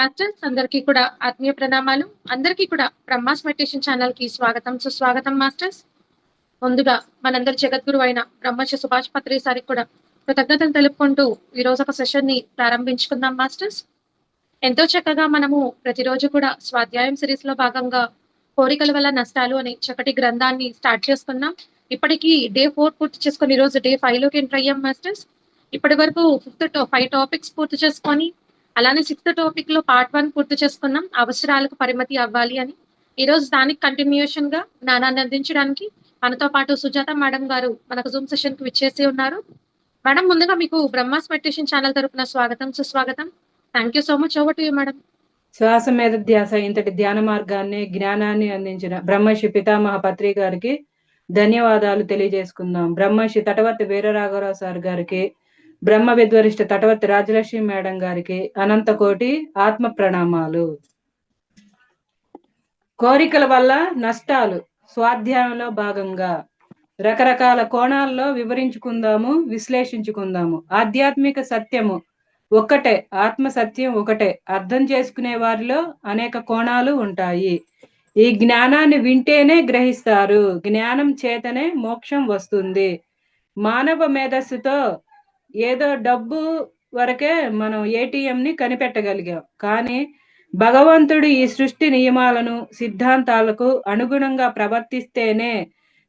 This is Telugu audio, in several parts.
మాస్టర్స్ అందరికీ కూడా ఆత్మీయ ప్రణామాలు. అందరికీ కూడా బ్రహ్మాస్ మెడిటేషన్ ఛానల్కి స్వాగతం. సుస్వాగతం మాస్టర్స్. ముందుగా మనందరి జగద్గురు అయిన బ్రహ్మశ్రీ సుభాష్ పత్రి సారికి కూడా కృతజ్ఞతలు తెలుపుకుంటూ ఈ రోజు ఒక సెషన్ని ప్రారంభించుకుందాం మాస్టర్స్. ఎంతో చక్కగా మనము ప్రతిరోజు కూడా స్వాధ్యాయం సిరీస్లో భాగంగా కోరికల వల్ల నష్టాలు అనే చక్కటి గ్రంథాన్ని స్టార్ట్ చేసుకున్నాం ఇప్పటికీ డే ఫోర్ పూర్తి చేసుకుని ఈ రోజు డే ఫైవ్లోకి ఎంటర్ అయ్యాం మాస్టర్స్. ఇప్పటి వరకు ఫిఫ్త్ ఫైవ్ టాపిక్స్ పూర్తి చేసుకొని అలానే సిక్స్త్ టాపిక్లో పార్ట్ వన్ పూర్తి చేసుకున్నాం. అవసరాలకు పరిమితి అవ్వాలి అని. ఈ రోజు దానికి కంటిన్యూషన్గా జ్ఞానాన్ని అందించడానికి మనతో పాటు సుజాత మేడం గారు మనకు జూమ్ సెషన్కి విచ్చేసి ఉన్నారు. మేడం ముందుగా మీకు బ్రహ్మాస్ మెడిటేషన్ ఛానల్ తరపున స్వాగతం సుస్వాగతం. Thank you so much over to you madam. శ్వాస మీద ధ్యాస ఇంతటి ధ్యాన మార్గాన్ని జ్ఞానాన్ని అందించిన బ్రహ్మర్షి పితామహ పత్రి గారికి ధన్యవాదాలు తెలియజేసుకుందాం. బ్రహ్మర్షి తటవర్తి వీరరాఘవరావు సార్ గారికి బ్రహ్మ విద్వరిష్ట తటవర్తి రాజలక్ష్మి మేడం గారికి అనంత కోటి ఆత్మ ప్రణామాలు. కోరికల వల్ల నష్టాలు స్వాధ్యాయంలో భాగంగా రకరకాల కోణాల్లో వివరించుకుందాము విశ్లేషించుకుందాము. ఆధ్యాత్మిక సత్యము ఒక్కటే ఆత్మ సత్యం ఒకటే. అర్థం చేసుకునే వారిలో అనేక కోణాలు ఉంటాయి. ఈ జ్ఞానాన్ని వింటేనే గ్రహిస్తారు. జ్ఞానం చేతనే మోక్షం వస్తుంది. మానవ మేధస్సుతో ఏదో డబ్బు వరకే మనం ఏటీఎంని కనిపెట్టగలిగాం. కానీ భగవంతుడు ఈ సృష్టి నియమాలను సిద్ధాంతాలకు అనుగుణంగా ప్రవర్తిస్తేనే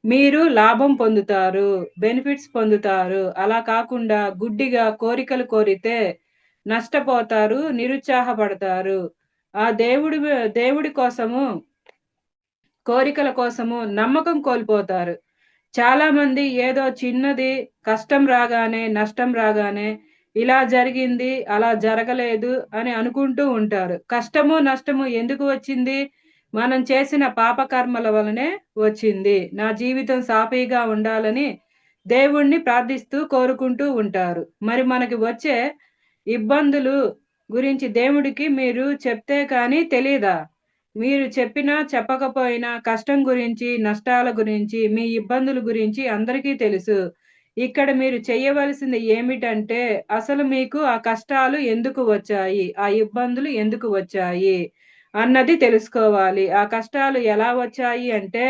మీరు లాభం పొందుతారు బెనిఫిట్స్ పొందుతారు. అలా కాకుండా గుడ్డిగా కోరికలు కోరితే నష్టపోతారు నిరుత్సాహపడతారు. ఆ దేవుడి దేవుడి కోసము కోరికల కోసము నమ్మకం కోల్పోతారు. చాలా మంది ఏదో చిన్నది కష్టం రాగానే నష్టం రాగానే ఇలా జరిగింది అలా జరగలేదు అని అనుకుంటూ ఉంటారు. కష్టము నష్టము ఎందుకు వచ్చింది? మనం చేసిన పాపకర్మల వలనే వచ్చింది. నా జీవితం సాఫీగా ఉండాలని దేవుణ్ణి ప్రార్థిస్తూ కోరుకుంటూ ఉంటారు. మరి మనకి వచ్చే ఇబ్బందులు గురించి దేవుడికి మీరు చెప్తే కానీ తెలీదా? మీరు చెప్పినా చెప్పకపోయినా కష్టం గురించి నష్టాల గురించి మీ ఇబ్బందుల గురించి అందరికీ తెలుసు. ఇక్కడ మీరు చేయవలసింది ఏమిటంటే అసలు మీకు ఆ కష్టాలు ఎందుకు వచ్చాయి? ఆ ఇబ్బందులు ఎందుకు వచ్చాయి? అన్నది తెలుసుకోవాలి. ఆ కష్టాలు ఎలా వచ్చాయి అంటే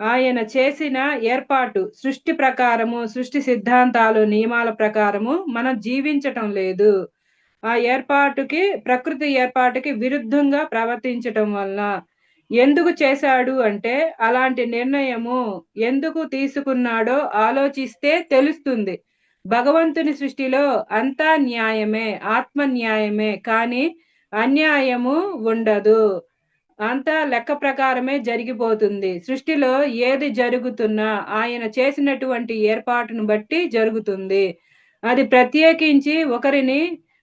ఆయన చేసిన ఏర్పాటు సృష్టి ప్రకారము సృష్టి సిద్ధాంతాలు నియమాల ప్రకారము మనం జీవించటం లేదు. ఆ ఏర్పాటుకి ప్రకృతి ఏర్పాటుకి విరుద్ధంగా ప్రవర్తించటం వలన ఎందుకు చేశాడు అంటే అలాంటి నిర్ణయము ఎందుకు తీసుకున్నాడో ఆలోచిస్తే తెలుస్తుంది. భగవంతుని సృష్టిలో అంతా న్యాయమే ఆత్మ న్యాయమే కానీ అన్యాయము ఉండదు. అంతా లెక్క ప్రకారమే జరిగిపోతుంది. సృష్టిలో ఏది జరుగుతున్నా ఆయన చేసినటువంటి ఏర్పాటును బట్టి జరుగుతుంది. అది ప్రత్యేకించి ఒకరిని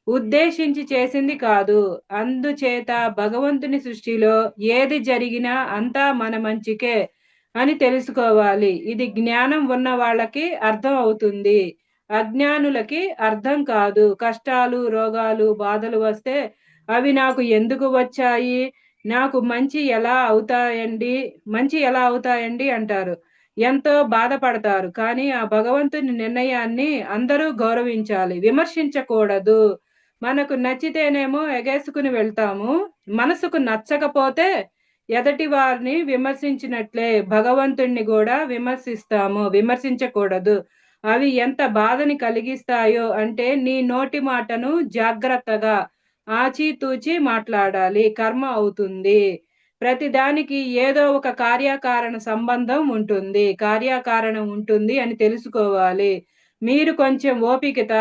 ఉద్దేశించి చేసింది కాదు. అందుచేత భగవంతుని సృష్టిలో ఏది జరిగినా అంతా మన మంచికే అని తెలుసుకోవాలి. ఇది జ్ఞానం ఉన్న వాళ్ళకి అర్థం అవుతుంది. అజ్ఞానులకి అర్థం కాదు. కష్టాలు రోగాలు బాధలు వస్తే అవి నాకు ఎందుకు వచ్చాయి? నాకు మంచి ఎలా అవుతాయండి? మంచి ఎలా అవుతాయండి అంటారు. ఎంతో బాధపడతారు. కానీ ఆ భగవంతుని నిర్ణయాన్ని అందరూ గౌరవించాలి. విమర్శించకూడదు. మనకు నచ్చితేనేమో ఎగేసుకుని వెళ్తాము. మనసుకు నచ్చకపోతే ఎదటి వారిని విమర్శించినట్లే భగవంతుణ్ణి కూడా విమర్శిస్తాము. విమర్శించకూడదు. అవి ఎంత బాధని కలిగిస్తాయో అంటే నీ నోటి మాటను జాగ్రత్తగా ఆచితూచి మాట్లాడాలి. కర్మ అవుతుంది. ప్రతిదానికి ఏదో ఒక కార్యకారణ సంబంధం ఉంటుంది. కార్యకారణం ఉంటుంది అని తెలుసుకోవాలి. మీరు కొంచెం ఓపికత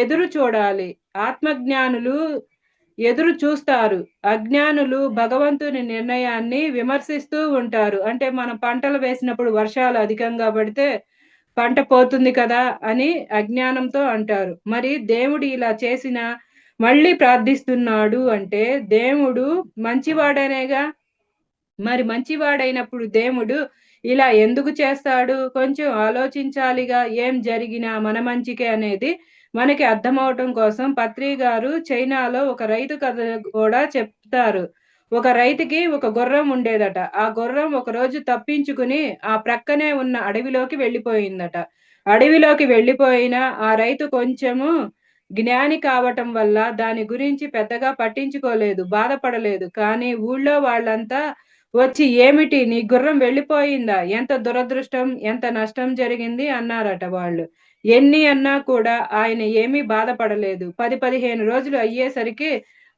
ఎదురు చూడాలి. ఆత్మజ్ఞానులు ఎదురు చూస్తారు. అజ్ఞానులు భగవంతుని నిర్ణయాన్ని విమర్శిస్తూ ఉంటారు. అంటే మనం పంటలు వేసినప్పుడు వర్షాలు అధికంగా పడితే పంట పోతుంది కదా అని అజ్ఞానంతో అంటారు. మరి దేవుడు ఇలా చేసిన మళ్ళీ ప్రార్థిస్తున్నాడు అంటే దేవుడు మంచివాడనేగా మరి మంచివాడైనప్పుడు దేవుడు ఇలా ఎందుకు చేస్తాడు? కొంచెం ఆలోచించాలిగా ఏం జరిగినా మన మంచికే అనేది మనకి అర్థమవటం కోసం పత్రి గారు చైనాలో ఒక రైతు కథ కూడా చెప్తారు. ఒక రైతుకి ఒక గుర్రం ఉండేదట. ఆ గుర్రం ఒక రోజు తప్పించుకుని ఆ ప్రక్కనే ఉన్న అడవిలోకి వెళ్ళిపోయిందట. అడవిలోకి వెళ్ళిపోయిన ఆ రైతు కొంచెము జ్ఞాని కావటం వల్ల దాని గురించి పెద్దగా పట్టించుకోలేదు బాధపడలేదు. కానీ ఊళ్ళో వాళ్ళంతా వచ్చి ఏమిటి నీ గుర్రం వెళ్ళిపోయిందా? ఎంత దురదృష్టం ఎంత నష్టం జరిగింది? అన్నారట వాళ్ళు. ఎన్ని అన్నా కూడా ఆయన ఏమీ బాధపడలేదు. పది పదిహేను రోజులు అయ్యేసరికి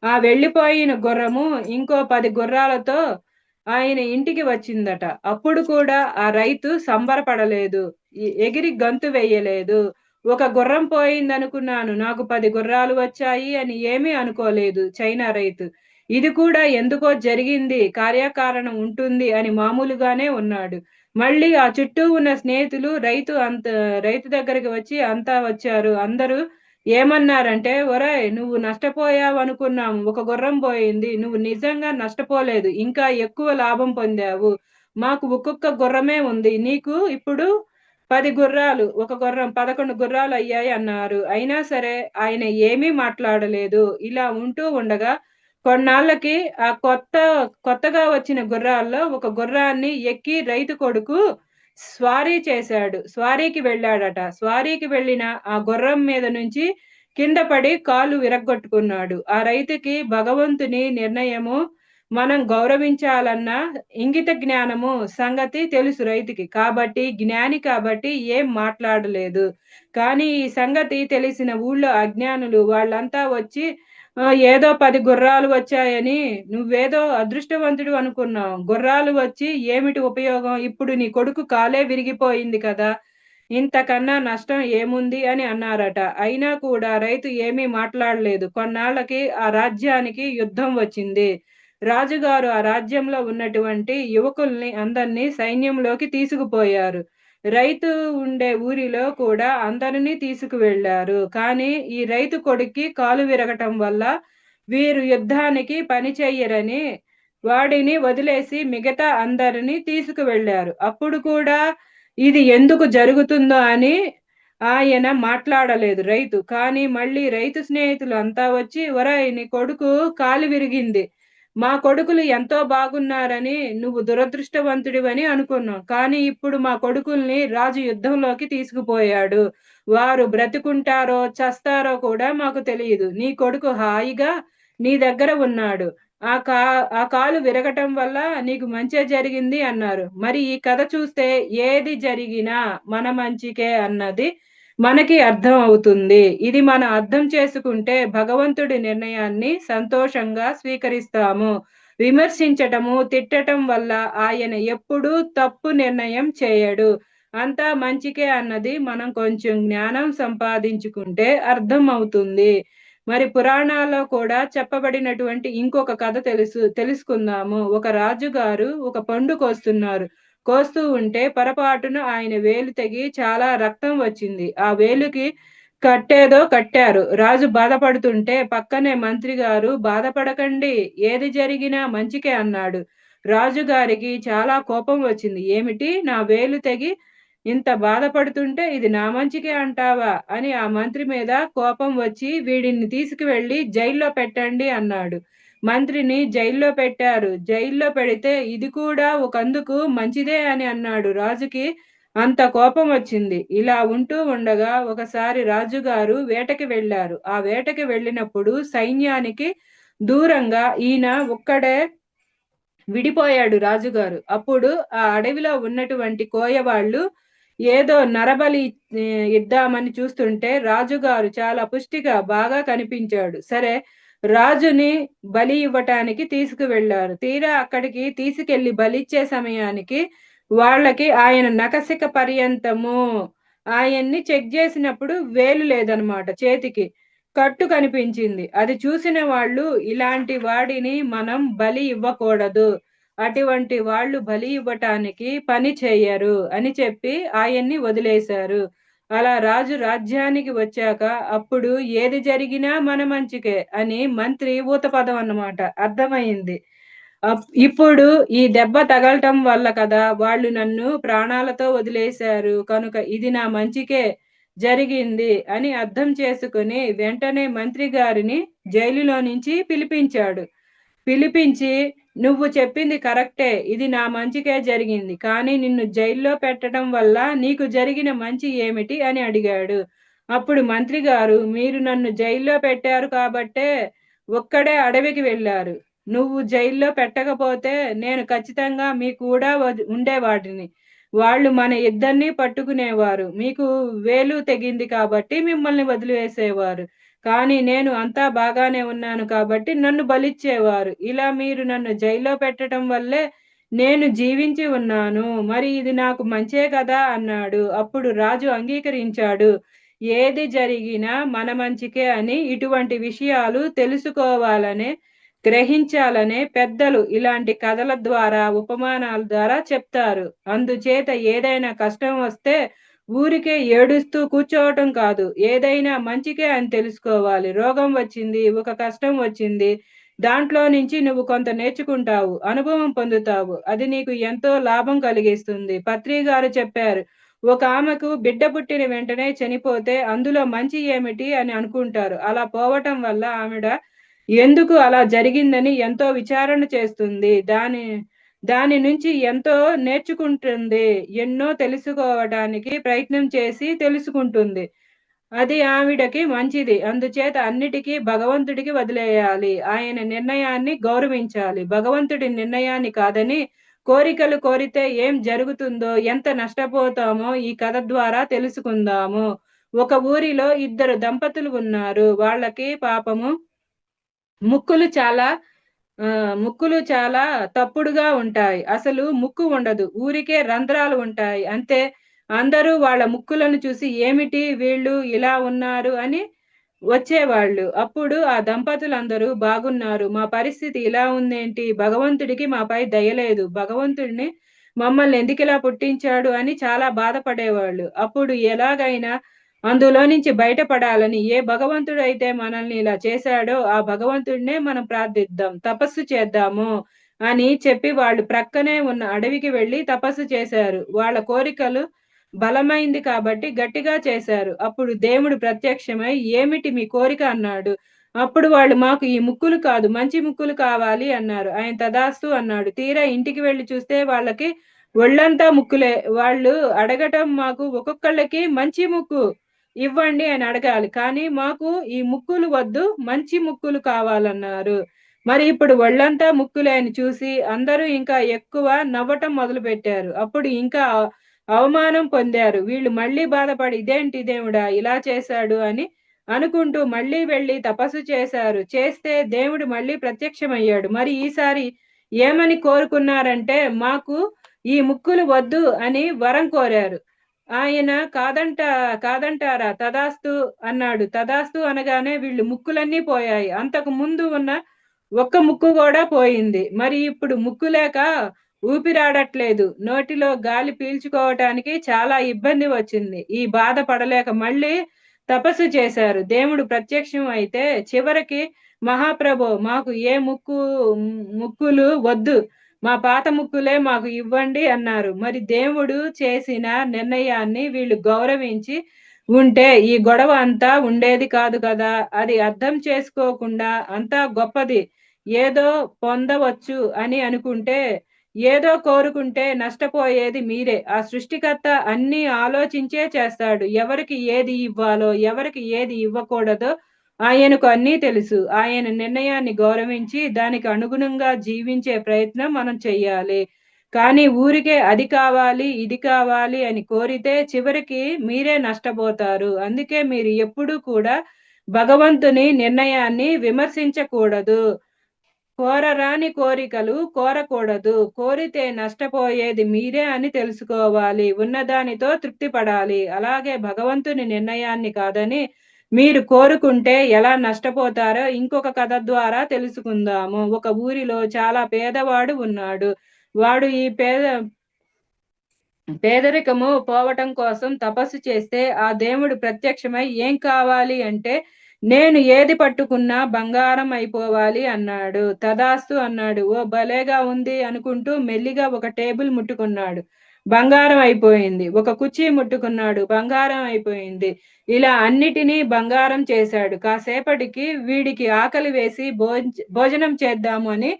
ఆ వెళ్ళిపోయిన గుర్రము ఇంకో పది గుర్రాలతో ఆయన ఇంటికి వచ్చిందట. అప్పుడు కూడా ఆ రైతు సంబరపడలేదు. ఎగిరి గంతు వేయలేదు. ఒక గుర్రం పోయిందనుకున్నాను. నాకు పది గుర్రాలు వచ్చాయి అని ఏమీ అనుకోలేదు చైనా రైతు. ఇది కూడా ఎందుకో జరిగింది కార్యకారణం ఉంటుంది అని మామూలుగానే ఉన్నాడు. మళ్ళీ ఆ చుట్టూ ఉన్న స్నేహితులు రైతు అంత రైతు దగ్గరికి వచ్చి అంతా వచ్చారు. అందరూ ఏమన్నారంటే ఒరేయ్ నువ్వు నష్టపోయావు అనుకున్నాము ఒక గుర్రం పోయింది. నువ్వు నిజంగా నష్టపోలేదు. ఇంకా ఎక్కువ లాభం పొందావు. మాకు ఒక్కొక్క గుర్రమే ఉంది. నీకు ఇప్పుడు పది గుర్రాలు ఒక గుర్రం పదకొండు గుర్రాలు అయ్యాయి అన్నారు. అయినా సరే ఆయన ఏమీ మాట్లాడలేదు. ఇలా ఉంటూ ఉండగా కొన్నాళ్ళకి ఆ కొత్త కొత్తగా వచ్చిన గుర్రాల్లో ఒక గుర్రాన్ని ఎక్కి రైతు కొడుకు స్వారీ చేశాడు. స్వారీకి వెళ్ళాడట. స్వారీకి వెళ్ళిన ఆ గుర్రం మీద నుంచి కింద పడి కాలు విరగ్గొట్టుకున్నాడు. ఆ రైతుకి భగవంతుని నిర్ణయము మనం గౌరవించాలన్న ఇంగిత జ్ఞానము సంగతి తెలుసు రైతుకి. కాబట్టి జ్ఞాని కాబట్టి ఏం మాట్లాడలేదు. కానీ ఈ సంగతి తెలిసిన ఊళ్ళో అజ్ఞానులు వాళ్ళంతా వచ్చి ఏదో పది గుర్రాలు వచ్చాయని నువ్వేదో అదృష్టవంతుడు అనుకున్నావు. గుర్రాలు వచ్చి ఏమిటి ఉపయోగం? ఇప్పుడు నీ కొడుకు కాలే విరిగిపోయింది కదా. ఇంతకన్నా నష్టం ఏముంది అని అన్నారట. అయినా కూడా రైతు ఏమీ మాట్లాడలేదు. కొన్నాళ్ళకి ఆ రాజ్యానికి యుద్ధం వచ్చింది. రాజుగారు ఆ రాజ్యంలో ఉన్నటువంటి యువకుల్ని అందరినీ సైన్యంలోకి తీసుకుపోయారు. రైతు ఉండే ఊరిలో కూడా అందరినీ తీసుకువెళ్ళారు కానీ ఈ రైతు కొడుక్కి కాలు విరగటం వల్ల వీరు యుద్ధానికి పని చెయ్యరని వాడిని వదిలేసి మిగతా అందరినీ తీసుకువెళ్ళారు అప్పుడు కూడా ఇది ఎందుకు జరుగుతుందో అని ఆయన మాట్లాడలేదు రైతు. కానీ మళ్ళీ రైతు స్నేహితులు అంతా వచ్చి ఒరాయ్ నీ కొడుకు కాలు విరిగింది. మా కొడుకులు ఎంతో బాగున్నారని నువ్వు దురదృష్టవంతుడివని అనుకున్నాం కానీ ఇప్పుడు మా కొడుకుల్ని రాజు యుద్ధంలోకి తీసుకుపోయాడు. వారు బ్రతుకుంటారో చస్తారో కూడా మాకు తెలియదు. నీ కొడుకు హాయిగా నీ దగ్గర ఉన్నాడు. ఆ కా ఆ కాలు విరగటం వల్ల నీకు మంచే జరిగింది అన్నారు. మరి ఈ కథ చూస్తే ఏది జరిగినా మన మంచికే అన్నది మనకి అర్థం అవుతుంది. ఇది మనం అర్థం చేసుకుంటే భగవంతుడి నిర్ణయాన్ని సంతోషంగా స్వీకరిస్తాము. విమర్శించటము తిట్టటం వల్ల ఆయన ఎప్పుడూ తప్పు నిర్ణయం చేయడు. అంతా మంచికే అన్నది మనం కొంచెం జ్ఞానం సంపాదించుకుంటే అర్థం అవుతుంది. మరి పురాణాల్లో కూడా చెప్పబడినటువంటి ఇంకొక కథ తెలుసు తెలుసుకుందాము. ఒక రాజుగారు ఒక పండు కోస్తున్నారు కోస్తూ ఉంటే పొరపాటున ఆయన వేలు తెగి చాలా రక్తం వచ్చింది. ఆ వేలుకి కట్టేదో కట్టారు. రాజు బాధపడుతుంటే పక్కనే మంత్రి గారు బాధపడకండి ఏది జరిగినా మంచికే అన్నాడు. రాజు గారికి చాలా కోపం వచ్చింది. ఏమిటి? నా వేలు తెగి ఇంత బాధపడుతుంటే ఇది నా మంచికే అంటావా? అని ఆ మంత్రి మీద కోపం వచ్చి వీడిని తీసుకువెళ్ళి జైల్లో పెట్టండి అన్నాడు. మంత్రిని జైల్లో పెట్టారు. జైల్లో పెడితే ఇది కూడా ఒకందుకు మంచిదే అని అన్నాడు. రాజుకి అంత కోపం వచ్చింది. ఇలా ఉంటూ ఉండగా ఒకసారి రాజుగారు వేటకి వెళ్ళారు. ఆ వేటకి వెళ్ళినప్పుడు సైన్యానికి దూరంగా ఈయన ఒక్కడే విడిపోయాడు రాజుగారు. అప్పుడు ఆ అడవిలో ఉన్నటువంటి కోయవాళ్ళు ఏదో నరబలి ఇద్దామని చూస్తుంటే రాజుగారు చాలా పుష్టిగా బాగా కనిపించాడు. సరే రాజుని బలి ఇవ్వటానికి తీసుకువెళ్ళారు తీరా అక్కడికి తీసుకెళ్ళి బలిచ్చే సమయానికి వాళ్ళకి ఆయన నకసిక పర్యంతము ఆయన్ని చెక్ చేసినప్పుడు వేలు లేదనమాట చేతికి. కట్టు కనిపించింది. అది చూసిన వాళ్ళు ఇలాంటి వాడిని మనం బలి ఇవ్వకూడదు. అటువంటి వాళ్ళు బలి ఇవ్వటానికి పని చేయరు అని చెప్పి ఆయన్ని వదిలేశారు. అలా రాజు రాజ్యానికి వచ్చాక అప్పుడు ఏది జరిగినా మన మంచికే అని మంత్రి ఊతపదం అన్నమాట. అర్థమైంది. అప్- ఇప్పుడు ఈ దెబ్బ తగలటం వల్ల కదా వాళ్ళు నన్ను ప్రాణాలతో వదిలేశారు. కనుక ఇది నా మంచికే జరిగింది అని అర్థం చేసుకుని వెంటనే మంత్రి గారిని జైలులో నుంచి పిలిపించాడు. పిలిపించి నువ్వు చెప్పింది కరెక్టే ఇది నా మంచికే జరిగింది కానీ నిన్ను జైల్లో పెట్టడం వల్ల నీకు జరిగిన మంచి ఏమిటి అని అడిగాడు. అప్పుడు మంత్రి గారు మీరు నన్ను జైల్లో పెట్టారు కాబట్టే ఒక్కడే అడవికి వెళ్ళారు. నువ్వు జైల్లో పెట్టకపోతే నేను ఖచ్చితంగా మీ కూడా వద్- ఉండేవాడిని. వాళ్ళు మన ఇద్దరిని పట్టుకునేవారు. మీకు వేలు తెగింది కాబట్టి మిమ్మల్ని వదిలివేసేవారు. కానీ నేను అంతా బాగానే ఉన్నాను కాబట్టి నన్ను బలిచ్చేవారు. ఇలా మీరు నన్ను జైల్లో పెట్టడం వల్లే నేను జీవించి ఉన్నాను. మరి ఇది నాకు మంచే కదా అన్నాడు. అప్పుడు రాజు అంగీకరించాడు. ఏది జరిగినా మన మంచికే అని ఇటువంటి విషయాలు తెలుసుకోవాలనే గ్రహించాలనే పెద్దలు ఇలాంటి కథల ద్వారా ఉపమానాల ద్వారా చెప్తారు. అందుచేత ఏదైనా కష్టం వస్తే ఊరికే ఏడుస్తూ కూర్చోవటం కాదు. ఏదైనా మంచికే అని తెలుసుకోవాలి. రోగం వచ్చింది ఒక కష్టం వచ్చింది దాంట్లో నుంచి నువ్వు కొంత నేర్చుకుంటావు అనుభవం పొందుతావు. అది నీకు ఎంతో లాభం కలిగిస్తుంది. పత్రి గారు చెప్పారు ఒక ఆమెకు బిడ్డ పుట్టిన వెంటనే చనిపోతే అందులో మంచి ఏమిటి అని అనుకుంటారు. అలా పోవటం వల్ల ఆమెడ ఎందుకు అలా జరిగిందని ఎంతో విచారణ చేస్తుంది. దాని దాని నుంచి ఎంతో నేర్చుకుంటుంది ఎన్నో తెలుసుకోవడానికి ప్రయత్నం చేసి తెలుసుకుంటుంది. అది ఆవిడకి మంచిది. అందుచేత అన్నిటికీ భగవంతుడికి వదిలేయాలి. ఆయన నిర్ణయాన్ని గౌరవించాలి. భగవంతుడి నిర్ణయాన్ని కాదని కోరికలు కోరితే ఏం జరుగుతుందో ఎంత నష్టపోతామో ఈ కథ ద్వారా తెలుసుకుందాము. ఒక ఊరిలో ఇద్దరు దంపతులు ఉన్నారు. వాళ్ళకి పాపము ముక్కులు చాలా ముక్కులు చాలా తప్పుడుగా ఉంటాయి. అసలు ముక్కు ఉండదు. ఊరికే రంధ్రాలు ఉంటాయి. అంతే. అందరూ వాళ్ళ ముక్కులను చూసి ఏమిటి వీళ్ళు ఇలా ఉన్నారు అని వచ్చేవాళ్ళు. అప్పుడు ఆ దంపతులందరూ బాగున్నారు. మా పరిస్థితి ఇలా ఉందేంటి? భగవంతుడికి మాపై దయలేదు భగవంతుడిని మమ్మల్ని ఎందుకు ఇలా పుట్టించాడు అని చాలా బాధపడేవాళ్ళు. అప్పుడు ఎలాగైనా అందులో నుంచి బయటపడాలని ఏ భగవంతుడు అయితే మనల్ని ఇలా చేశాడో ఆ భగవంతుడినే మనం ప్రార్థిద్దాం తపస్సు చేద్దాము అని చెప్పి వాళ్ళు ప్రక్కనే ఉన్న అడవికి వెళ్ళి తపస్సు చేశారు. వాళ్ళ కోరికలు బలమైంది కాబట్టి గట్టిగా చేశారు. అప్పుడు దేవుడు ప్రత్యక్షమై ఏమిటి మీ కోరిక? అన్నాడు. అప్పుడు వాళ్ళు మాకు ఈ ముక్కులు కాదు మంచి ముక్కులు కావాలి అన్నారు. ఆయన తదాస్తు అన్నాడు తీరా ఇంటికి వెళ్ళి చూస్తే వాళ్ళకి ఒళ్ళంతా ముక్కులే. వాళ్ళు అడగటం మాకు ఒక్కొక్కళ్ళకి మంచి ముక్కు. ఇవ్వండి అని అడగాలి. కానీ మాకు ఈ ముక్కులు వద్దు మంచి ముక్కులు కావాలన్నారు. మరి ఇప్పుడు ఒళ్ళంతా ముక్కులే అని చూసి అందరూ ఇంకా ఎక్కువ నవ్వటం మొదలు పెట్టారు అప్పుడు ఇంకా అవమానం పొందారు. వీళ్ళు మళ్ళీ బాధపడి ఇదేంటి దేవుడా ఇలా చేశాడు అని అనుకుంటూ మళ్ళీ వెళ్ళి తపస్సు చేశారు. చేస్తే దేవుడు మళ్ళీ ప్రత్యక్షమయ్యాడు. మరి ఈసారి ఏమని కోరుకున్నారంటే మాకు ఈ ముక్కులు వద్దు అని వరం కోరారు. ఆయన కాదంట కాదంటారా? తదాస్తు అన్నాడు. తదాస్తు అనగానే వీళ్ళు ముక్కులన్నీ పోయాయి. అంతకు ముందు ఉన్న ఒక్క ముక్కు కూడా పోయింది. మరి ఇప్పుడు ముక్కు లేక ఊపిరాడట్లేదు. నోటిలో గాలి పీల్చుకోవటానికి చాలా ఇబ్బంది వచ్చింది. ఈ బాధ పడలేక మళ్ళీ తపస్సు చేశారు. దేవుడు ప్రత్యక్షం అయితే చివరికి మహాప్రభు మాకు ఏ ముక్కు ముక్కులు వద్దు. మా పాత ముక్కులే మాకు ఇవ్వండి అన్నారు. మరి దేవుడు చేసిన నిర్ణయాన్ని వీళ్ళు గౌరవించి ఉంటే ఈ గొడవ అంతా ఉండేది కాదు కదా. అది అర్థం చేసుకోకుండా అంతా గొప్పది. ఏదో పొందవచ్చు అని అనుకుంటే ఏదో కోరుకుంటే నష్టపోయేది మీరే. ఆ సృష్టికర్త అన్ని ఆలోచించే చేస్తాడు. ఎవరికి ఏది ఇవ్వాలో ఎవరికి ఏది ఇవ్వకూడదో ఆయనకు అన్నీ తెలుసు. ఆయన నిర్ణయాన్ని గౌరవించి దానికి అనుగుణంగా జీవించే ప్రయత్నం మనం చెయ్యాలి. కానీ ఊరికే అది కావాలి ఇది కావాలి అని కోరితే చివరికి మీరే నష్టపోతారు. అందుకే మీరు ఎప్పుడూ కూడా భగవంతుని నిర్ణయాన్ని విమర్శించకూడదు. కోరరాని కోరికలు కోరకూడదు. కోరితే నష్టపోయేది మీరే అని తెలుసుకోవాలి. ఉన్నదానితో తృప్తి పడాలి అలాగే భగవంతుని నిర్ణయాన్ని కాదని మీరు కోరుకుంటే ఎలా నష్టపోతారో ఇంకొక కథ ద్వారా తెలుసుకుందాము. ఒక ఊరిలో చాలా పేదవాడు ఉన్నాడు. వాడు ఈ పేద పేదరికము పోవటం కోసం తపస్సు చేస్తే ఆ దేవుడు ప్రత్యక్షమై ఏం కావాలి అంటే నేను ఏది పట్టుకున్నా బంగారం అయిపోవాలి అన్నాడు. తదాస్తు అన్నాడు ఓ భలేగా ఉంది అనుకుంటూ మెల్లిగా ఒక టేబుల్ ముట్టుకున్నాడు. బంగారం అయిపోయింది. ఒక కుర్చీ ముట్టుకున్నాడు. బంగారం అయిపోయింది. ఇలా అన్నిటినీ బంగారం చేశాడు. కాసేపటికి వీడికి ఆకలి వేసి భోజ భోజనం చేద్దాము అని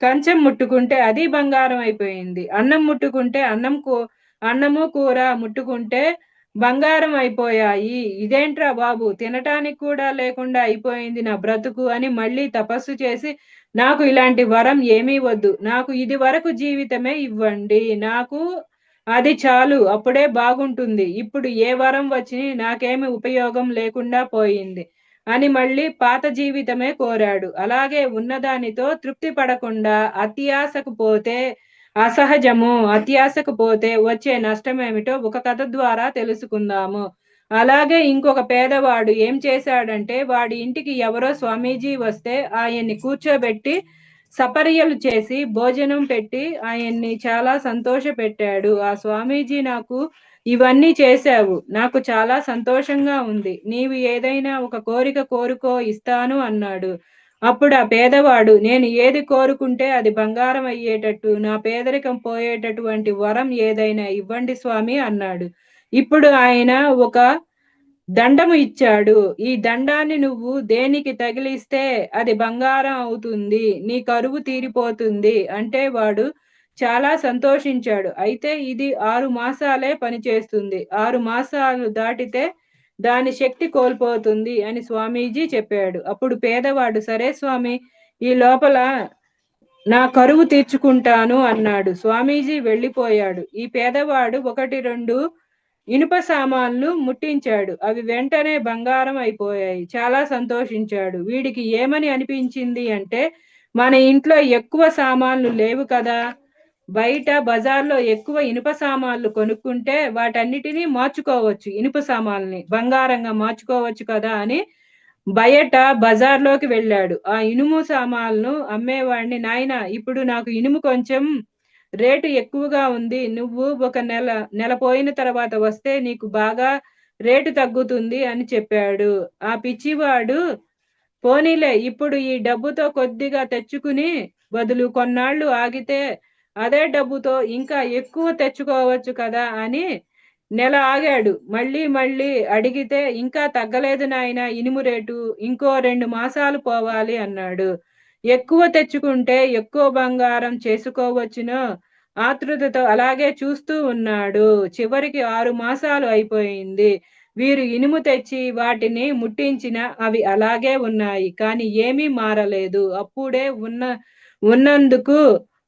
కంచం ముట్టుకుంటే అది బంగారం అయిపోయింది. అన్నం ముట్టుకుంటే అన్నం కూ అన్నము కూర ముట్టుకుంటే బంగారం అయిపోయాయి. ఇదేంట్రా బాబు? తినటానికి కూడా లేకుండా అయిపోయింది నా బ్రతుకు అని మళ్ళీ తపస్సు చేసి నాకు ఇలాంటి వరం ఏమీ వద్దు. నాకు ఇది వరకు జీవితమే ఇవ్వండి. నాకు అది చాలు అప్పుడే బాగుంటుంది. ఇప్పుడు ఏ వరం వచ్చి నాకేమి ఉపయోగం లేకుండా పోయింది. అని మళ్ళీ పాత జీవితమే కోరాడు. అలాగే ఉన్నదానితో తృప్తి పడకుండా అత్యాశకు పోతే అసహజము అత్యాశకు పోతే వచ్చే నష్టమేమిటో ఒక కథ ద్వారా తెలుసుకుందాము. అలాగే ఇంకొక పేదవాడు ఏం చేశాడంటే వాడి ఇంటికి ఎవరో స్వామీజీ వస్తే ఆయన్ని కూర్చోబెట్టి సపర్యలు చేసి భోజనం పెట్టి ఆయన్ని చాలా సంతోష పెట్టాడు ఆ స్వామీజీ నాకు ఇవన్నీ చేశావు. నాకు చాలా సంతోషంగా ఉంది. నీవు ఏదైనా ఒక కోరిక కోరుకో ఇస్తాను అన్నాడు. అప్పుడు ఆ పేదవాడు నేను ఏది కోరుకుంటే అది బంగారం అయ్యేటట్టు నా పేదరికం పోయేటటువంటి వరం ఏదైనా ఇవ్వండి స్వామి అన్నాడు. ఇప్పుడు ఆయన ఒక దండము ఇచ్చాడు. ఈ దండాన్ని నువ్వు దేనికి తగిలిస్తే అది బంగారం అవుతుంది నీ కరువు తీరిపోతుంది అంటే వాడు చాలా సంతోషించాడు. అయితే ఇది ఆరు మాసాలే పనిచేస్తుంది. ఆరు మాసాలు దాటితే దాని శక్తి కోల్పోతుంది అని స్వామీజీ చెప్పాడు. అప్పుడు పేదవాడు సరే స్వామి ఈ లోపల నా కరువు తీర్చుకుంటాను అన్నాడు. స్వామీజీ వెళ్ళిపోయాడు. ఈ పేదవాడు ఒకటి రెండు ఇనుప సామాన్లు ముట్టించాడు. అవి వెంటనే బంగారం అయిపోయాయి. చాలా సంతోషించాడు. వీడికి ఏమని అనిపించింది అంటే మన ఇంట్లో ఎక్కువ సామాన్లు లేవు కదా. బయట బజార్లో ఎక్కువ ఇనుప సామాన్లు కొనుక్కుంటే వాటన్నిటినీ మార్చుకోవచ్చు. ఇనుప సామాన్లని బంగారంగా మార్చుకోవచ్చు కదా అని బయట బజార్లోకి వెళ్ళాడు. ఆ ఇనుము సామాన్లు అమ్మేవాడిని నాయన ఇప్పుడు నాకు ఇనుము కొంచెం రేటు ఎక్కువగా ఉంది. నువ్వు ఒక నెల నెల పోయిన తర్వాత వస్తే నీకు బాగా రేటు తగ్గుతుంది అని చెప్పాడు. ఆ పిచ్చివాడు పోనీలే ఇప్పుడు ఈ డబ్బుతో కొద్దిగా తెచ్చుకుని బదులు కొన్నాళ్ళు ఆగితే అదే డబ్బుతో ఇంకా ఎక్కువ తెచ్చుకోవచ్చు కదా అని నెల ఆగాడు. మళ్ళీ మళ్ళీ అడిగితే ఇంకా తగ్గలేదు నాయన ఇనుము రేటు ఇంకో రెండు మాసాలు పోవాలి అన్నాడు. ఎక్కువ తెచ్చుకుంటే ఎక్కువ బంగారం చేసుకోవచ్చును. ఆతృతతో అలాగే చూస్తూ ఉన్నాడు. చివరికి ఆరు మాసాలు అయిపోయింది. వీరు ఇనుము తెచ్చి వాటిని ముట్టించిన అవి అలాగే ఉన్నాయి. కానీ ఏమీ మారలేదు. అప్పుడే ఉన్న ఉన్నందుకు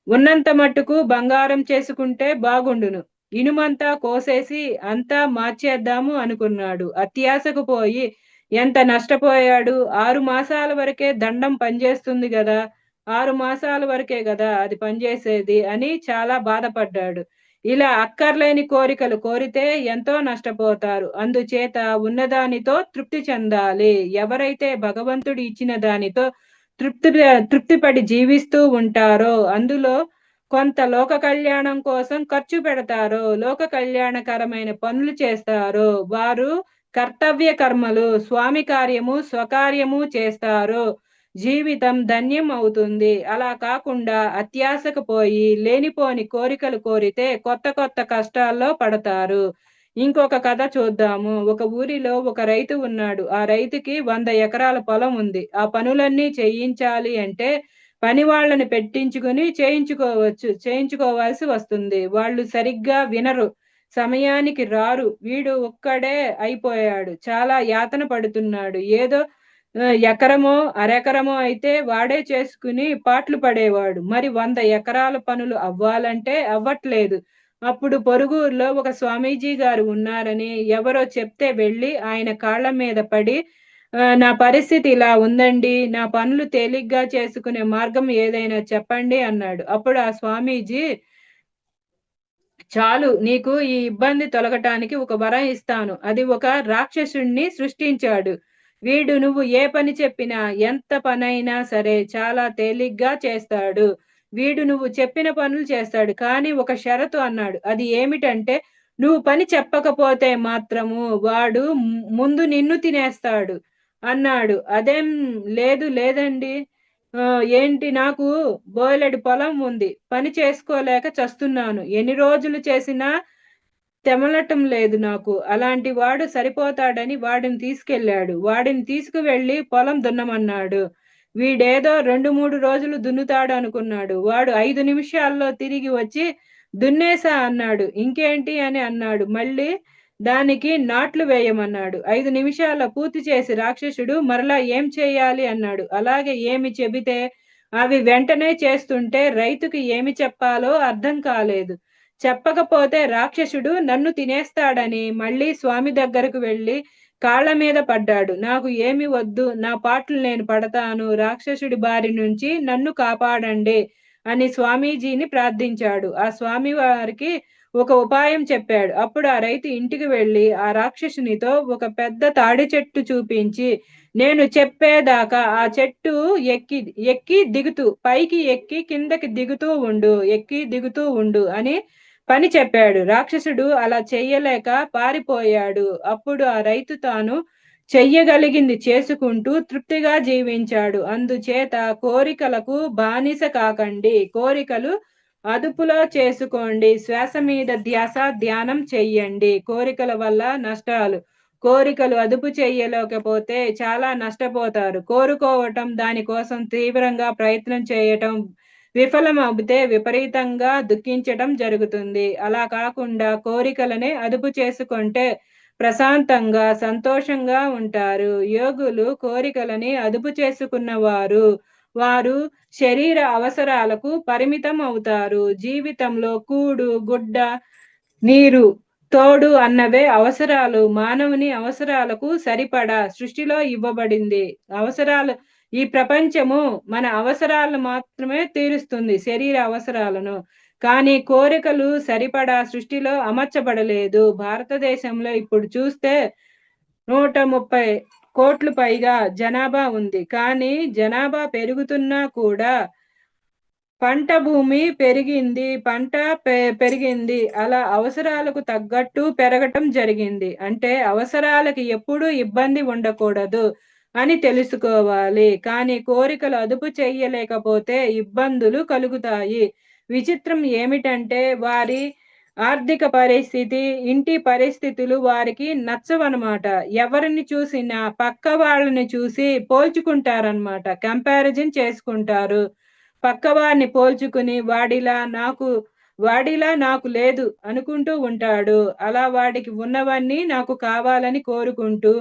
ఉన్నంత మట్టుకు బంగారం చేసుకుంటే బాగుండును. ఇనుమంతా కోసేసి అంతా మార్చేద్దాము అనుకున్నాడు. అత్యాశకు పోయి ఎంత నష్టపోయాడు? ఆరు మాసాల వరకే దండం పనిచేస్తుంది కదా ఆరు మాసాల వరకే కదా అది పనిచేసేది అని చాలా బాధపడ్డాడు. ఇలా అక్కర్లేని కోరికలు కోరితే ఎంతో నష్టపోతారు. అందుచేత ఉన్నదానితో తృప్తి చెందాలి. ఎవరైతే భగవంతుడు ఇచ్చిన దానితో తృప్తి తృప్తిపడి జీవిస్తూ ఉంటారో అందులో కొంత లోక కళ్యాణం కోసం ఖర్చు పెడతారో లోక కళ్యాణకరమైన పనులు చేస్తారో వారు కర్తవ్య కర్మలు స్వామి కార్యము స్వకార్యము చేస్తారు. జీవితం ధన్యం అవుతుంది. అలా కాకుండా అత్యాశకు పోయి లేనిపోని కోరికలు కోరితే కొత్త కొత్త కష్టాల్లో పడతారు. ఇంకొక కథ చూద్దాము. ఒక ఊరిలో ఒక రైతు ఉన్నాడు. ఆ రైతుకి వంద ఎకరాల పొలం ఉంది. ఆ పనులన్నీ చేయించాలి అంటే పని వాళ్ళని పెట్టించుకుని చేయించుకోవచ్చు చేయించుకోవాల్సి వస్తుంది. వాళ్ళు సరిగ్గా వినరు. సమయానికి రారు వీడు ఒక్కడే అయిపోయాడు. చాలా యాతన పడుతున్నాడు. ఏదో ఎకరమో అరెకరమో అయితే వాడే చేసుకుని పాటలు పడేవాడు. మరి వంద ఎకరాల పనులు అవ్వాలంటే అవ్వట్లేదు. అప్పుడు పొరుగురులో ఒక స్వామీజీ గారు ఉన్నారని ఎవరో చెప్తే వెళ్ళి ఆయన కాళ్ళ మీద పడి నా పరిస్థితి ఇలా ఉందండి. నా పనులు తేలిగ్గా చేసుకునే మార్గం ఏదైనా చెప్పండి అన్నాడు. అప్పుడు ఆ స్వామీజీ చాలు నీకు ఈ ఇబ్బంది తొలగటానికి ఒక వరం ఇస్తాను. అది ఒక రాక్షసుణ్ణి సృష్టించాడు. వీడు నువ్వు ఏ పని చెప్పినా ఎంత పనైనా సరే చాలా తేలిగ్గా చేస్తాడు. వీడు నువ్వు చెప్పిన పనులు చేస్తాడు. కానీ ఒక షరతు అన్నాడు. అది ఏమిటంటే నువ్వు పని చెప్పకపోతే మాత్రము వాడు ముందు నిన్ను తినేస్తాడు అన్నాడు. అదేం లేదు లేదండి. ఏంటి నాకు బోయలడి పొలం ఉంది పని చేసుకోలేక చస్తున్నాను. ఎన్ని రోజులు చేసినా తెమలటం లేదు నాకు. అలాంటి వాడు సరిపోతాడని వాడిని తీసుకెళ్ళాడు వాడిని తీసుకువెళ్ళి పొలం దున్నమన్నాడు. వీడేదో రెండు మూడు రోజులు దున్నుతాడు అనుకున్నాడు వాడు ఐదు నిమిషాల్లో తిరిగి వచ్చి దున్నేసా అన్నాడు. ఇంకేంటి అని అన్నాడు. మళ్ళీ దానికి నాట్లు వేయమన్నాడు. ఐదు నిమిషాల పూర్తి చేసి రాక్షసుడు మరలా ఏం చేయాలి అన్నాడు. అలాగే ఏమి చెబితే అవి వెంటనే చేస్తుంటే రైతుకి ఏమి చెప్పాలో అర్థం కాలేదు. చెప్పకపోతే రాక్షసుడు నన్ను తినేస్తాడని మళ్ళీ స్వామి దగ్గరకు వెళ్ళి కాళ్ళ మీద పడ్డాడు. నాకు ఏమి వద్దు నా పాటలు నేను పడతాను రాక్షసుడి బారి నుంచి నన్ను కాపాడండి అని స్వామీజీని ప్రార్థించాడు. ఆ స్వామి వారికి ఒక ఉపాయం చెప్పాడు. అప్పుడు ఆ రైతు ఇంటికి వెళ్ళి ఆ రాక్షసునితో ఒక పెద్ద తాడి చెట్టు చూపించి నేను చెప్పేదాకా ఆ చెట్టు ఎక్కి ఎక్కి దిగుతూ పైకి ఎక్కి కిందకి దిగుతూ ఉండు ఎక్కి దిగుతూ ఉండు అని పని చెప్పాడు. రాక్షసుడు అలా చెయ్యలేక పారిపోయాడు. అప్పుడు ఆ రైతు తాను చెయ్యగలిగింది చేసుకుంటూ తృప్తిగా జీవించాడు. అందుచేత కోరికలకు బానిస కాకండి. కోరికలు అదుపులో చేసుకోండి. శ్వాస మీద ధ్యాస ధ్యానం చెయ్యండి. కోరికల వల్ల నష్టాలు. కోరికలు అదుపు చేయలేకపోతే చాలా నష్టపోతారు. కోరుకోవటం దానికోసం తీవ్రంగా ప్రయత్నం చేయటం విఫలం అవుతే విపరీతంగా దుఃఖించటం జరుగుతుంది. అలా కాకుండా కోరికలనే అదుపు చేసుకుంటే ప్రశాంతంగా సంతోషంగా ఉంటారు. యోగులు కోరికలని అదుపు చేసుకున్నవారు. వారు శరీర అవసరాలకు పరిమితం అవుతారు. జీవితంలో కూడు గుడ్డ నీరు తోడు అన్నవే అవసరాలు. మానవుని అవసరాలకు సరిపడా సృష్టిలో ఇవ్వబడింది. అవసరాలు ఈ ప్రపంచము మన అవసరాలు మాత్రమే తీరుస్తుంది శరీర అవసరాలను. కానీ కోరికలు సరిపడా సృష్టిలో అమర్చబడలేదు. భారతదేశంలో ఇప్పుడు చూస్తే నూట ముప్పై కోట్లు పైగా జనాభా ఉంది. కానీ జనాభా పెరుగుతున్నా కూడా పంట భూమి పెరిగింది. పంట పెరిగింది. అలా అవసరాలకు తగ్గట్టు పెరగటం జరిగింది. అంటే అవసరాలకి ఎప్పుడూ ఇబ్బంది ఉండకూడదు అని తెలుసుకోవాలి. కానీ కోరికలు అదుపు చేయలేకపోతే ఇబ్బందులు కలుగుతాయి. విచిత్రం ఏమిటంటే వారి ఆర్థిక పరిస్థితి ఇంటి పరిస్థితులు వారికి నచ్చవన్నమాట. ఎవరిని చూసినా పక్క వాళ్ళని చూసి పోల్చుకుంటారనమాట కంపారిజన్ చేసుకుంటారు. పక్క వారిని పోల్చుకుని వాడిలా నాకు వాడిలా నాకు లేదు అనుకుంటూ ఉంటాడు. అలా వాడికి ఉన్నవన్నీ నాకు కావాలని కోరుకుంటూ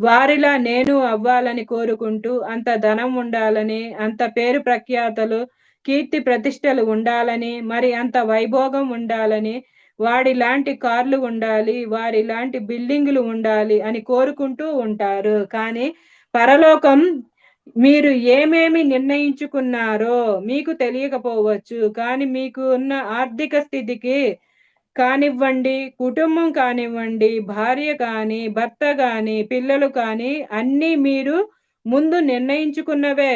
వారిలా నేను అవ్వాలని కోరుకుంటూ అంత ధనం ఉండాలని అంత పేరు ప్రఖ్యాతలు కీర్తి ప్రతిష్టలు ఉండాలని మరి అంత వైభోగం ఉండాలని వాడి లాంటి కార్లు ఉండాలి వారి లాంటి బిల్డింగులు ఉండాలి అని కోరుకుంటూ ఉంటారు. కానీ పరలోకం మీరు ఏమేమి నిర్ణయించుకున్నారో మీకు తెలియకపోవచ్చు. కానీ మీకు ఉన్న ఆర్థిక స్థితికి కానివ్వండి కుటుంబం కానివ్వండి భార్య కానీ భర్త కానీ పిల్లలు కానీ అన్నీ మీరు ముందు నిర్ణయించుకున్నవే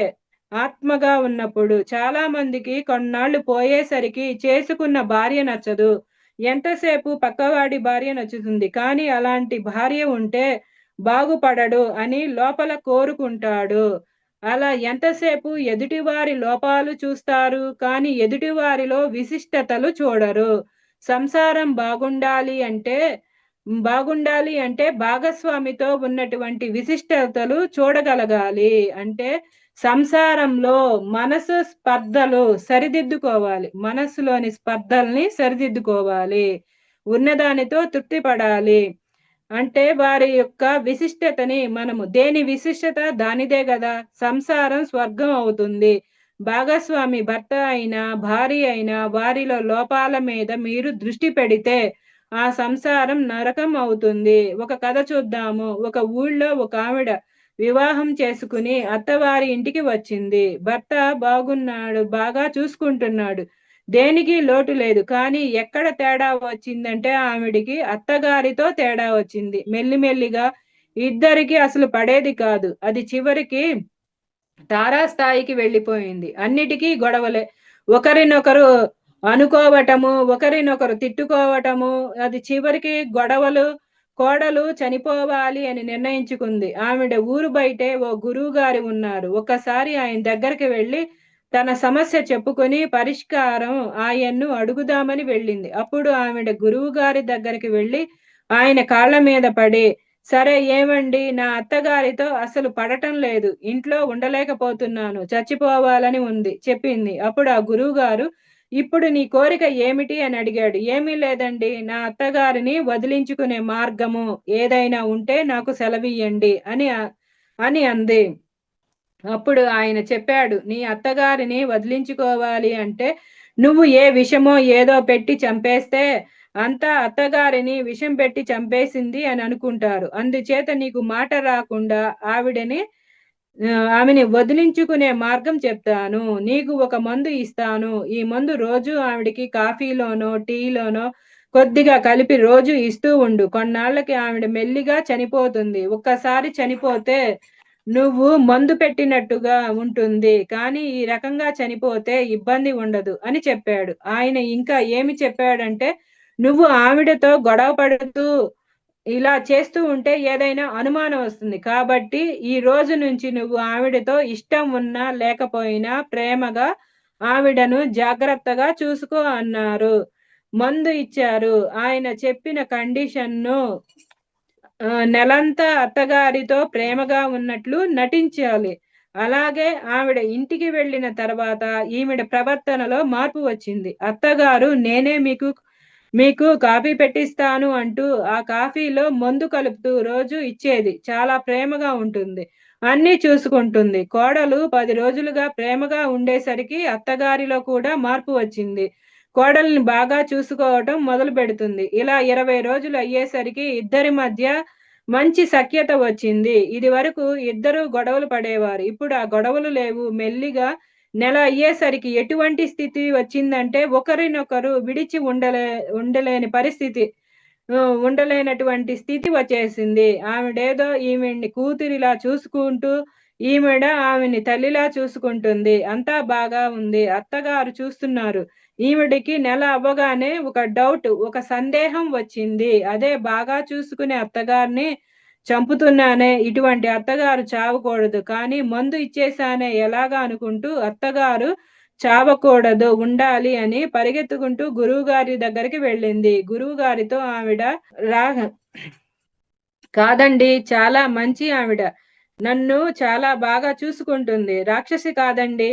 ఆత్మగా ఉన్నప్పుడు. చాలా మందికి కొన్నాళ్ళు పోయేసరికి చేసుకున్న భార్య నచ్చదు. ఎంతసేపు పక్కవాడి భార్య నచ్చుతుంది కానీ అలాంటి భార్య ఉంటే బాగుపడడు అని లోపల కోరుకుంటాడు. అలా ఎంతసేపు ఎదుటివారి లోపాలు చూస్తారు? కానీ ఎదుటివారిలో విశిష్టతలు చూడరు. సంసారం బాగుండాలి అంటే బాగుండాలి అంటే భాగస్వామితో ఉన్నటువంటి విశిష్టతలు చూడగలగాలి. అంటే సంసారంలో మనసు స్పర్ధలు సరిదిద్దుకోవాలి. మనసులోని స్పర్ధల్ని సరిదిద్దుకోవాలి. ఉన్నదానితో తృప్తి పడాలి అంటే వారి యొక్క విశిష్టతని మనము దేని విశిష్టత? దానిదే కదా. సంసారం స్వర్గం అవుతుంది. భాగస్వామి భర్త అయినా భార్య అయినా వారిలో లోపాల మీద మీరు దృష్టి పెడితే ఆ సంసారం నరకం అవుతుంది. ఒక కథ చూద్దాము. ఒక ఊళ్ళో ఒక ఆవిడ వివాహం చేసుకుని అత్తవారి ఇంటికి వచ్చింది. భర్త బాగున్నాడు బాగా చూసుకుంటున్నాడు. దేనికి లోటు లేదు. కానీ ఎక్కడ తేడా వచ్చిందంటే ఆవిడికి అత్తగారితో తేడా వచ్చింది. మెల్లిమెల్లిగా ఇద్దరికి అసలు పడేది కాదు. అది చివరికి తారాస్థాయికి వెళ్ళిపోయింది. అన్నిటికీ గొడవలే. ఒకరినొకరు అనుకోవటము ఒకరినొకరు తిట్టుకోవటము అది చివరికి గొడవలు కోడలు చనిపోవాలి అని నిర్ణయించుకుంది. ఆవిడ ఊరు బయటే ఓ గురువు గారి ఉన్నారు. ఒకసారి ఆయన దగ్గరికి వెళ్ళి తన సమస్య చెప్పుకొని పరిష్కారం ఆయన్ను అడుగుదామని వెళ్ళింది. అప్పుడు ఆవిడ గురువు గారి దగ్గరికి వెళ్ళి ఆయన కాళ్ళ మీద పడి సరే ఏమండి? నా అత్తగారితో అసలు పడటం లేదు. ఇంట్లో ఉండలేకపోతున్నాను. చచ్చిపోవాలని ఉంది చెప్పింది. అప్పుడు ఆ గురువు గారు ఇప్పుడు నీ కోరిక ఏమిటి అని అడిగాడు. ఏమీ లేదండి నా అత్తగారిని వదిలించుకునే మార్గము ఏదైనా ఉంటే నాకు సెలవియ్యండి అని అని అంది. అప్పుడు ఆయన చెప్పాడు నీ అత్తగారిని వదిలించుకోవాలి అంటే నువ్వు ఏ విషమో ఏదో పెట్టి చంపేస్తే అంతా అత్తగారిని విషం పెట్టి చంపేసింది అని అనుకుంటారు. అందుచేత నీకు మాట రాకుండా ఆవిడని ఆమెని వదిలించుకునే మార్గం చెప్తాను. నీకు ఒక మందు ఇస్తాను. ఈ మందు రోజు ఆవిడకి కాఫీలోనో టీలోనో కొద్దిగా కలిపి రోజు ఇస్తూ ఉండు. కొన్నాళ్ళకి ఆవిడ మెల్లిగా చనిపోతుంది. ఒక్కసారి చనిపోతే నువ్వు మందు పెట్టినట్టుగా ఉంటుంది. కానీ ఈ రకంగా చనిపోతే ఇబ్బంది ఉండదు అని చెప్పాడు. ఆయన ఇంకా ఏమి చెప్పాడంటే నువ్వు ఆవిడతో గొడవ పడుతూ ఇలా చేస్తూ ఉంటే ఏదైనా అనుమానం వస్తుంది. కాబట్టి ఈ రోజు నుంచి నువ్వు ఆవిడతో ఇష్టం ఉన్నా లేకపోయినా ప్రేమగా ఆవిడను జాగ్రత్తగా చూసుకో అన్నారు. మందు ఇచ్చారు. ఆయన చెప్పిన కండిషన్ను నెలంతా అత్తగారితో ప్రేమగా ఉన్నట్లు నటించాలి. అలాగే ఆవిడ ఇంటికి వెళ్ళిన తర్వాత ఈవిడ ప్రవర్తనలో మార్పు వచ్చింది. అత్తగారు నేనే మీకు మీకు కాఫీ పెట్టిస్తాను అంటూ ఆ కాఫీలో మందు కలుపుతూ రోజు ఇచ్చేది. చాలా ప్రేమగా ఉంటుంది. అన్నీ చూసుకుంటుంది. కోడలు పది రోజులుగా ప్రేమగా ఉండేసరికి అత్తగారిలో కూడా మార్పు వచ్చింది. కోడల్ని బాగా చూసుకోవటం మొదలు పెడుతుంది. ఇలా ఇరవై రోజులు అయ్యేసరికి ఇద్దరి మధ్య మంచి సఖ్యత వచ్చింది. ఇది వరకు ఇద్దరు గొడవలు పడేవారు. ఇప్పుడు ఆ గొడవలు లేవు. మెల్లిగా నెల అయ్యేసరికి ఎటువంటి స్థితి వచ్చిందంటే ఒకరినొకరు విడిచి ఉండలే ఉండలేని పరిస్థితి ఉండలేనటువంటి స్థితి వచ్చేసింది. ఆవిడేదో ఈమెని కూతురిలా చూసుకుంటూ ఈమెడ ఆమెని తల్లిలా చూసుకుంటుంది. అంతా బాగా ఉంది. అత్తగారు చూస్తున్నారు. ఈవిడికి నెల అవ్వగానే ఒక డౌట్ ఒక సందేహం వచ్చింది. అదే బాగా చూసుకునే అత్తగారిని చంపుతున్నానే ఇటువంటి అత్తగారు చావకూడదు. కానీ మందు ఇచ్చేసానే ఎలాగా అనుకుంటూ అత్తగారు చావకూడదు ఉండాలి అని పరిగెత్తుకుంటూ గురువుగారి దగ్గరికి వెళ్ళింది. గురువుగారితో ఆవిడ రా కాదండి చాలా మంచి ఆవిడ. నన్ను చాలా బాగా చూసుకుంటుంది. రాక్షసి కాదండి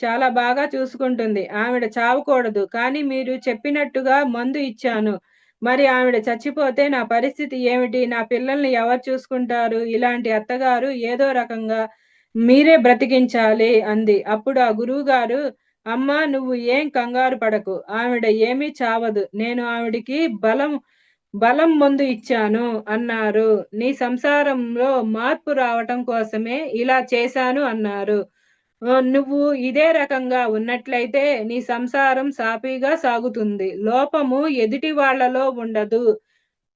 చాలా బాగా చూసుకుంటుంది. ఆవిడ చావకూడదు. కానీ మీరు చెప్పినట్టుగా మందు ఇచ్చాను. మరి ఆవిడ చచ్చిపోతే నా పరిస్థితి ఏమిటి? నా పిల్లల్ని ఎవరు చూసుకుంటారు? ఇలాంటి అత్తగారు ఏదో రకంగా మీరే బ్రతికించాలి అంది. అప్పుడు ఆ గురువు గారు అమ్మా నువ్వు ఏం కంగారు పడకు. ఆవిడ ఏమీ చావదు. నేను ఆవిడికి బలం బలం ముందు ఇచ్చాను అన్నారు. నీ సంసారంలో మార్పు రావటం కోసమే ఇలా చేశాను అన్నారు. నువ్వు ఇదే రకంగా ఉన్నట్లయితే నీ సంసారం సాఫీగా సాగుతుంది. లోపము ఎదుటి వాళ్ళలో ఉండదు.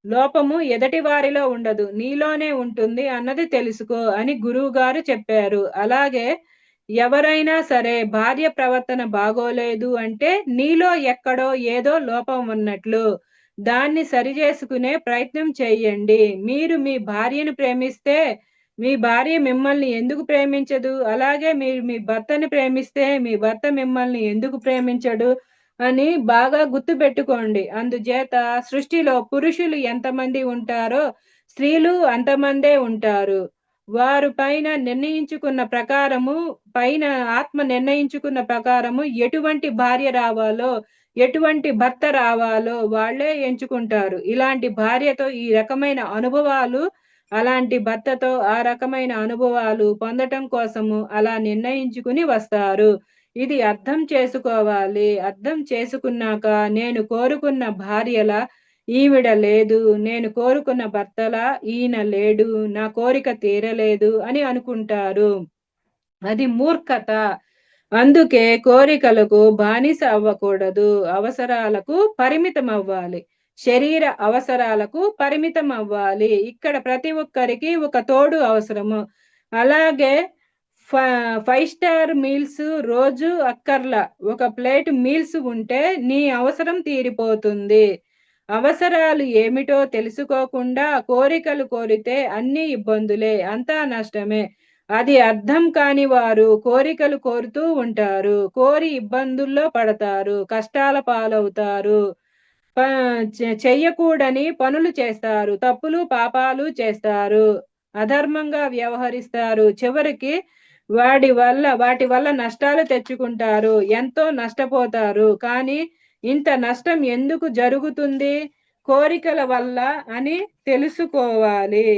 లోపము ఎదటి వారిలో ఉండదు. నీలోనే ఉంటుంది అన్నది తెలుసుకో అని గురువు గారు చెప్పారు. అలాగే ఎవరైనా సరే భార్య ప్రవర్తన బాగోలేదు అంటే నీలో ఎక్కడో ఏదో లోపం ఉన్నట్లు దాన్ని సరిచేసుకునే ప్రయత్నం చేయండి. మీరు మీ భార్యను ప్రేమిస్తే మీ భార్య మిమ్మల్ని ఎందుకు ప్రేమించదు? అలాగే మీరు మీ భర్తని ప్రేమిస్తే మీ భర్త మిమ్మల్ని ఎందుకు ప్రేమించడు? అని బాగా గుర్తు పెట్టుకోండి. అందుచేత సృష్టిలో పురుషులు ఎంతమంది ఉంటారో స్త్రీలు అంతమందే ఉంటారు. వారు పైన నిర్ణయించుకున్న ప్రకారము పైన ఆత్మ నిర్ణయించుకున్న ప్రకారము ఎటువంటి భార్య రావాలో ఎటువంటి భర్త రావాలో వాళ్ళే ఎంచుకుంటారు. ఇలాంటి భార్యతో ఈ రకమైన అనుభవాలు అలాంటి భర్తతో ఆ రకమైన అనుభవాలు పొందటం కోసము అలా నిర్ణయించుకుని వస్తారు. ఇది అర్థం చేసుకోవాలి. అర్థం చేసుకున్నాక నేను కోరుకున్న భార్యల ఈవిడ లేదు. నేను కోరుకున్న భర్తల ఈయన లేడు. నా కోరిక తీరలేదు అని అనుకుంటారు. అది మూర్ఖత. అందుకే కోరికలకు బానిస అవ్వకూడదు. అవసరాలకు పరిమితం అవ్వాలి శరీర అవసరాలకు పరిమితం అవ్వాలి. ఇక్కడ ప్రతి ఒక్కరికి ఒక తోడు అవసరము. అలాగే ఫైవ్ స్టార్ మీల్స్ రోజు అక్కర్లా. ఒక ప్లేట్ మీల్స్ ఉంటే నీ అవసరం తీరిపోతుంది. అవసరాలు ఏమిటో తెలుసుకోకుండా కోరికలు కోరితే అన్ని ఇబ్బందులే అంతా నష్టమే. అది అర్థం కాని వారు కోరికలు కోరుతూ ఉంటారు. కోరి ఇబ్బందుల్లో పడతారు కష్టాల పాలవుతారు. చెయ్యకూడని పనులు చేస్తారు. తప్పులు పాపాలు చేస్తారు. అధర్మంగా వ్యవహరిస్తారు. చివరికి వాడి వల్ల వాటి వల్ల నష్టాలు తెచ్చుకుంటారు. ఎంతో నష్టపోతారు. కానీ ఇంత నష్టం ఎందుకు జరుగుతుంది? కోరికల వల్ల అని తెలుసుకోవాలి.